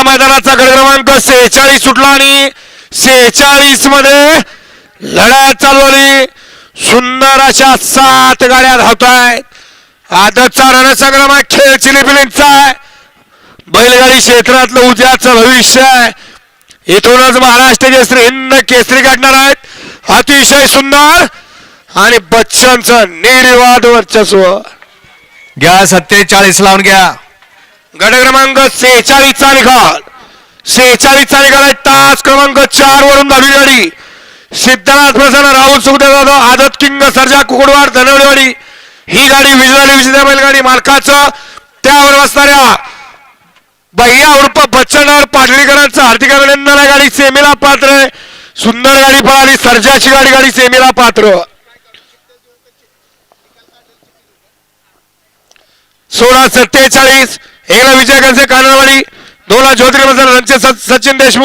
या मैदानाचा गड क्रमांक सेहेचाळीस सुटला आणि सेहेचाळीसमध्ये लढाई चालू सुंदर अशा सात गाड्या धावतायत. आदतचा रणसंग्राम आहे खेळ चिलीपिलींचा आहे. बैलगाडी क्षेत्रातलं उद्याचं भविष्य आहे. इथूनच महाराष्ट्र केसरी हिंद केसरी काढणार आहेत. अतिशय सुंदर आणि बच्चनचं निर्वाद वर्चस्व. घ्या सत्तेचाळीस लावून घ्या. गट क्रमांक सेहेचाळीसचा निकाल. सेहेचाळीसचा निकाल आहे. तास क्रमांक चार वरून धावली गाडी. सिद्धनाथ प्रसन्न राहुल सुखदेव जाधव आदत किंग सर्जा कुकुडवाड धनवडेवाडी ही गाडी विजयाली विजेत्या बैलगाडी मालकाचं. त्यावर बसणाऱ्या भैया उर्फ बच्चनर पाटलीकरांचा हार्दिक अभिनंदन आहे. गाडी सेमीला पात्र आहे. सुंदर गाडी पळाली. सर्जाची गाडी गाडी सेमीला पात्र. सोळा सत्तेचाळीस. एकला विजय कंसे कानडवाडी. दोनला ज्योतिर्मय सचिन देशमुख.